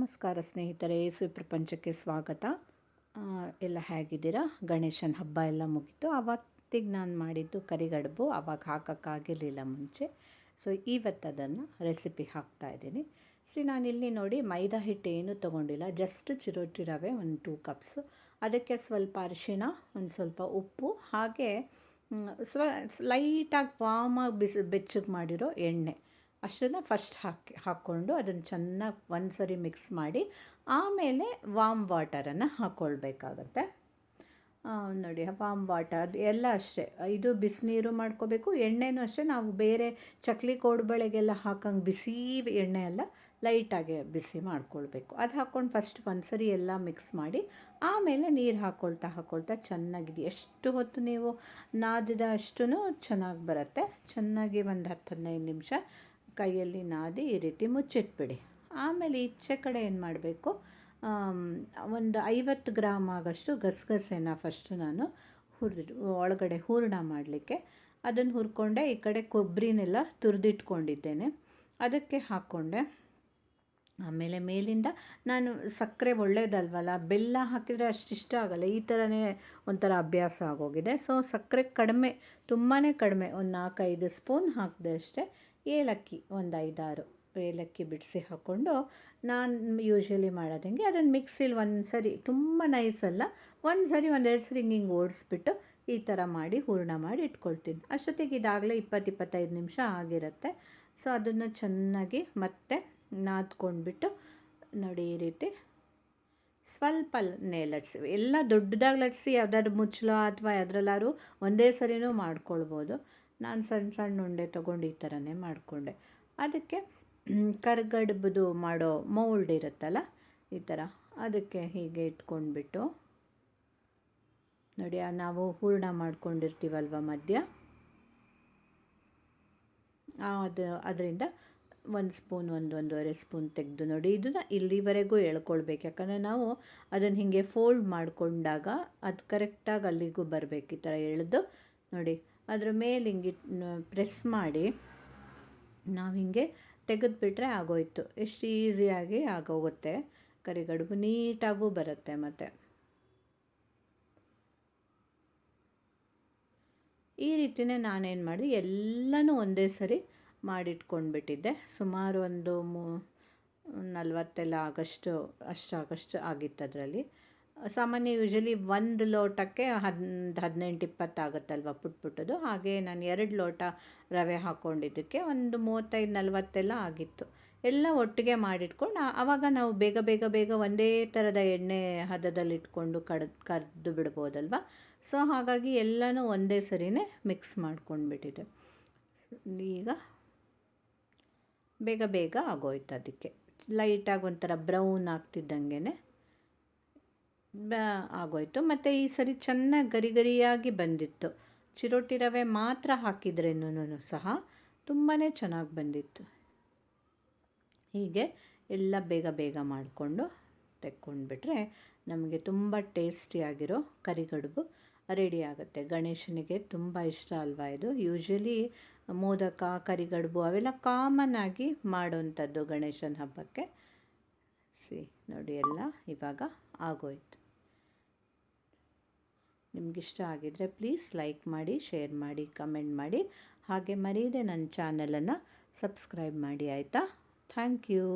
ನಮಸ್ಕಾರ ಸ್ನೇಹಿತರೆ ಯೇಸು ಪ್ರಪಂಚಕ್ಕೆ ಸ್ವಾಗತ ಎಲ್ಲ ಹೇಗಿದ್ದೀರಾ? ಗಣೇಶನ ಹಬ್ಬ ಎಲ್ಲ ಮುಗೀತು. ಅವತ್ತಿಗೆ ನಾನು ಮಾಡಿದ್ದು ಕರಿಗಡುಬು ಅವಾಗ ಹಾಕೋಕ್ಕಾಗಿರಲಿಲ್ಲ ಮುಂಚೆ. ಸೊ ಇವತ್ತು ಅದನ್ನು ರೆಸಿಪಿ ಹಾಕ್ತಾ ಇದ್ದೀನಿ. ಸಿ ನಾನಿಲ್ಲಿ ನೋಡಿ ಮೈದಾ ಹಿಟ್ಟು ಏನೂ ತೊಗೊಂಡಿಲ್ಲ. ಜಸ್ಟ್ ಚಿರೋಟಿ ರವೆ, ಒಂದು ಟೂ ಕಪ್ಸು ಅದಕ್ಕೆ ಸ್ವಲ್ಪ ಅರಿಶಿಣ, ಒಂದು ಸ್ವಲ್ಪ ಉಪ್ಪು. ಹಾಗೆ ಸ್ವ ಲೈಟಾಗಿ ವಾಮಾಗಿ ಬಿಸಿ, ಬೆಚ್ಚಗೆ ಮಾಡಿರೋ ಎಣ್ಣೆ. ಅಷ್ಟನ್ನು ಫಸ್ಟ್ ಹಾಕಿ, ಹಾಕ್ಕೊಂಡು ಅದನ್ನು ಚೆನ್ನಾಗಿ ಒಂದು ಸರಿ ಮಿಕ್ಸ್ ಮಾಡಿ, ಆಮೇಲೆ ವಾಮ್ ವಾಟರನ್ನು ಹಾಕ್ಕೊಳ್ಬೇಕಾಗತ್ತೆ ನೋಡಿ ವಾಮ್ ವಾಟರ್ ಎಲ್ಲ ಅಷ್ಟೇ. ಇದು ಬಿಸಿನೀರು ಮಾಡ್ಕೋಬೇಕು, ಎಣ್ಣೆನೂ ಅಷ್ಟೇ. ನಾವು ಬೇರೆ ಚಕ್ಲಿ ಕೋಡ್ಬಳೆಗೆಲ್ಲ ಹಾಕಂಗೆ ಬಿಸಿ ಎಣ್ಣೆ ಎಲ್ಲ ಲೈಟಾಗಿ ಬಿಸಿ ಮಾಡ್ಕೊಳ್ಬೇಕು. ಅದು ಹಾಕ್ಕೊಂಡು ಫಸ್ಟ್ ಒಂದು ಸರಿ ಎಲ್ಲ ಮಿಕ್ಸ್ ಮಾಡಿ, ಆಮೇಲೆ ನೀರು ಹಾಕ್ಕೊಳ್ತಾ ಹಾಕ್ಕೊಳ್ತಾ ಚೆನ್ನಾಗಿದೆ, ಎಷ್ಟು ಹೊತ್ತು ನೀವು ನಾದಿದ ಅಷ್ಟು ಚೆನ್ನಾಗಿ ಬರುತ್ತೆ. ಚೆನ್ನಾಗಿ ಒಂದು ಹತ್ತು ಹದಿನೈದು ನಿಮಿಷ ಕೈಯಲ್ಲಿ ನಾದಿ ಈ ರೀತಿ ಮುಚ್ಚಿಟ್ಬಿಡಿ. ಆಮೇಲೆ ಈಚೆ ಕಡೆ ಏನು ಮಾಡಬೇಕು? ಒಂದು ಐವತ್ತು ಗ್ರಾಮ್ ಆಗಷ್ಟು ಗಸಗಸೆನ ಫಸ್ಟು ನಾನು ಹುರಿದು, ಒಳಗಡೆ ಹೂರಣ ಮಾಡಲಿಕ್ಕೆ. ಅದನ್ನು ಹುರ್ಕೊಂಡೆ ಈ ಕಡೆ ಕೊಬ್ಬರಿನೆಲ್ಲ ತುರಿದಿಟ್ಕೊಂಡಿದ್ದೇನೆ. ಅದಕ್ಕೆ ಹಾಕ್ಕೊಂಡೆ. ಆಮೇಲೆ ಮೇಲಿಂದ ನಾನು ಸಕ್ಕರೆ ಒಳ್ಳೇದಲ್ವಲ್ಲ, ಬೆಲ್ಲ ಹಾಕಿದರೆ ಅಷ್ಟಿಷ್ಟ ಆಗಲ್ಲ, ಈ ಥರನೇ ಒಂಥರ ಅಭ್ಯಾಸ ಆಗೋಗಿದೆ. ಸೊ ಸಕ್ಕರೆ ಕಡಿಮೆ ತುಂಬಾ ಕಡಿಮೆ, ಒಂದು ನಾಲ್ಕೈದು ಸ್ಪೂನ್ ಹಾಕಿದೆ ಅಷ್ಟೇ. ಏಲಕ್ಕಿ ಒಂದು ಐದಾರು ಏಲಕ್ಕಿ ಬಿಡಿಸಿ ಹಾಕ್ಕೊಂಡು ನಾನು ಯೂಶ್ವಲಿ ಮಾಡೋದಂಗೆ ಅದನ್ನು ಮಿಕ್ಸಿಲಿ ಒಂದು ಸರಿ ತುಂಬ ನೈಸಲ್ಲ ಒಂದು ಸರಿ ಒಂದೆರಡು ಸರಿ ಹಿಂಗೆ ಹಿಂಗೆ ಓಡಿಸ್ಬಿಟ್ಟು ಈ ಥರ ಮಾಡಿ ಹೂರ್ಣ ಮಾಡಿ ಇಟ್ಕೊಳ್ತೀನಿ. ಅಷ್ಟೊತ್ತಿಗೆ ಇದಾಗಲೇ ಇಪ್ಪತ್ತು ಇಪ್ಪತ್ತೈದು ನಿಮಿಷ ಆಗಿರುತ್ತೆ. ಸೊ ಅದನ್ನು ಚೆನ್ನಾಗಿ ಮತ್ತೆ ನಾದ್ಕೊಂಡ್ಬಿಟ್ಟು ನೋಡಿ ಈ ರೀತಿ ಸ್ವಲ್ಪ ಲಟ್ಸಿ, ಎಲ್ಲ ದೊಡ್ಡದಾಗಿ ಲಟ್ಸಿ ಯಾವ್ದಾದ್ರು ಮುಚ್ಚಳ ಅಥವಾ ಯಾವ್ದ್ರಲ್ಲಾದ್ರು ಒಂದೇ ಸರಿನೂ ಮಾಡ್ಕೊಳ್ಬೋದು. ನಾನು ಸಣ್ಣ ಸಣ್ಣ ಉಂಡೆ ತೊಗೊಂಡು ಈ ಥರನೇ ಮಾಡಿಕೊಂಡೆ. ಅದಕ್ಕೆ ಕರ್ಗಡ್ಬದು ಮಾಡೋ ಮೌಲ್ಡ್ ಇರುತ್ತಲ್ಲ, ಈ ಥರ ಅದಕ್ಕೆ ಹೀಗೆ ಇಟ್ಕೊಂಡ್ಬಿಟ್ಟು, ನೋಡಿ ನಾವು ಹೂರ್ಣ ಮಾಡ್ಕೊಂಡಿರ್ತೀವಲ್ವ ಮಧ್ಯ? ಅದು, ಅದರಿಂದ ಒಂದು ಸ್ಪೂನ್, ಒಂದು ಒಂದೂವರೆ ಸ್ಪೂನ್ ತೆಗೆದು ನೋಡಿ, ಇದನ್ನು ಇಲ್ಲಿವರೆಗೂ ಎಳ್ಕೊಳ್ಬೇಕು. ಯಾಕಂದರೆ ನಾವು ಅದನ್ನು ಹೀಗೆ ಫೋಲ್ಡ್ ಮಾಡಿಕೊಂಡಾಗ ಅದು ಕರೆಕ್ಟಾಗಿ ಅಲ್ಲಿಗೂ ಬರಬೇಕು ಈ ಥರ ಎಳೆದು. ನೋಡಿ, ಅದರ ಮೇಲೆ ಹಿಂಗೆ ಪ್ರೆಸ್ ಮಾಡಿ ನಾವು ಹಿಂಗೆ ತೆಗೆದುಬಿಟ್ರೆ ಆಗೋಯ್ತು. ಎಷ್ಟು ಈಸಿಯಾಗಿ ಆಗೋಗುತ್ತೆ. ಕರಿಗಡುಬು ನೀಟಾಗೂ ಬರುತ್ತೆ ಮತ್ತು. ಈ ರೀತಿಯೇ ನಾನೇನು ಮಾಡಿ ಎಲ್ಲನೂ ಒಂದೇ ಸರಿ ಮಾಡಿಟ್ಕೊಂಡ್ಬಿಟ್ಟಿದ್ದೆ. ಸುಮಾರು ಒಂದು ಮೂ, ನಲ್ವತ್ತೆಲ್ಲ ಆಗಷ್ಟು ಅಷ್ಟಾಗಷ್ಟು ಆಗಿತ್ತು ಅದರಲ್ಲಿ. ಸಾಮಾನ್ಯ ಯೂಶಲಿ ಒಂದು ಲೋಟಕ್ಕೆ ಹದ್, ಹದಿನೆಂಟು ಇಪ್ಪತ್ತು ಆಗುತ್ತಲ್ವ ಪುಟ್ ಪುಟ್ಟದು ಹಾಗೆ ನಾನು ಎರಡು ಲೋಟ ರವೆ ಹಾಕ್ಕೊಂಡಿದ್ದಕ್ಕೆ ಒಂದು ಮೂವತ್ತೈದು, ನಲ್ವತ್ತೆಲ್ಲ ಆಗಿತ್ತು. ಎಲ್ಲ ಒಟ್ಟಿಗೆ ಮಾಡಿಟ್ಕೊಂಡು ಆವಾಗ ನಾವು ಬೇಗ ಬೇಗ ಬೇಗ ಒಂದೇ ಥರದ ಎಣ್ಣೆ ಹದದಲ್ಲಿ ಇಟ್ಕೊಂಡು ಕಡ್, ಕರೆದು ಬಿಡ್ಬೋದಲ್ವ? ಸೊ, ಹಾಗಾಗಿ ಎಲ್ಲನೂ ಒಂದೇ ಸರಿನೇ ಮಿಕ್ಸ್ ಮಾಡ್ಕೊಂಡ್ಬಿಟ್ಟಿದೆ ಈಗ ಬೇಗ ಬೇಗ ಆಗೋಯ್ತು ಅದಕ್ಕೆ. ಲೈಟಾಗಿ ಒಂಥರ ಬ್ರೌನ್ ಆಗ್ತಿದ್ದಂಗೆ ಆಗೋಯ್ತು. ಮತ್ತು ಈ ಸರಿ ಚೆನ್ನಾಗಿ ಗರಿ ಗರಿಯಾಗಿ ಬಂದಿತ್ತು. ಚಿರೋಟಿ ರವೆ ಮಾತ್ರ ಹಾಕಿದ್ರೇನೂ ಸಹ ತುಂಬಾ ಚೆನ್ನಾಗಿ ಬಂದಿತ್ತು. ಹೀಗೆ ಎಲ್ಲ ಬೇಗ ಬೇಗ ಮಾಡಿಕೊಂಡು ತೆಕ್ಕೊಂಡ್ಬಿಟ್ರೆ ನಮಗೆ ತುಂಬ ಟೇಸ್ಟಿಯಾಗಿರೋ ಕರಿಗಡುಬು ರೆಡಿ ಆಗುತ್ತೆ. ಗಣೇಶನಿಗೆ ತುಂಬ ಇಷ್ಟ ಅಲ್ವಾ ಇದು? ಯೂಶ್ವಲಿ ಮೋದಕ, ಕರಿಗಡುಬು ಅವೆಲ್ಲ ಕಾಮನ್ ಆಗಿ ಮಾಡೋವಂಥದ್ದು ಗಣೇಶನ ಹಬ್ಬಕ್ಕೆ. ಸಿ, ನೋಡಿ ಎಲ್ಲ ಇವಾಗ ಆಗೋಯ್ತು. ನಿಮಗಿಷ್ಟ ಆಗಿದ್ದರೆ ಪ್ಲೀಸ್ ಲೈಕ್ ಮಾಡಿ ಶೇರ್ ಮಾಡಿ ಕಮೆಂಟ್ ಮಾಡಿ. ಹಾಗೆ ಮರೀದೆ ನನ್ನ ಚಾನಲನ್ನು ಸಬ್ಸ್ಕ್ರೈಬ್ ಮಾಡಿ, ಆಯಿತಾ? Thank you